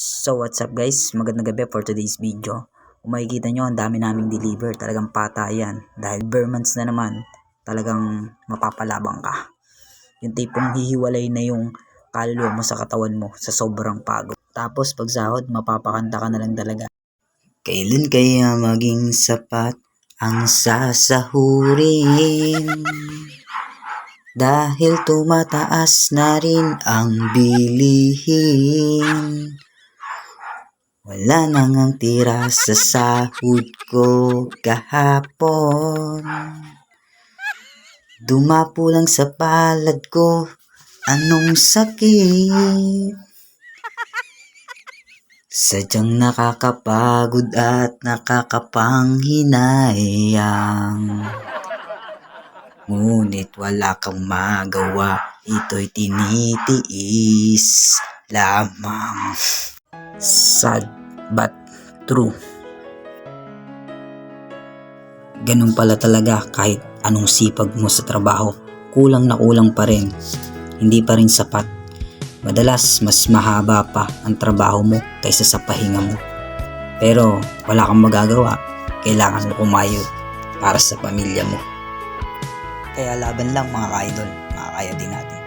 So what's up guys, magandang gabi for today's video. Kung makikita nyo, ang dami naming deliver, talagang patayan. Dahil bare na naman, talagang mapapalabang ka. Yung tipong hihiwalay na yung kaluluwa mo sa katawan mo sa sobrang pagod. Tapos pag sahod, mapapakanta ka na lang talaga. Kailan kaya maging sapat ang sasahurin? Dahil tumataas na rin ang bilihin. Wala nang ang tira sa sahod ko kahapon. Dumapo lang sa palad ko, anong sakit? Sadyang nakakapagod at nakakapanghinayang. Ngunit wala kang magawa, ito'y tinitiis lamang. Sad but true. Ganun pala talaga kahit anong sipag mo sa trabaho, kulang na kulang pa rin. Hindi pa rin sapat. Madalas mas mahaba pa ang trabaho mo kaysa sa pahinga mo. Pero wala kang magagawa. Kailangan mo kumayod para sa pamilya mo. Kaya laban lang mga ka-idol, makakaya din natin.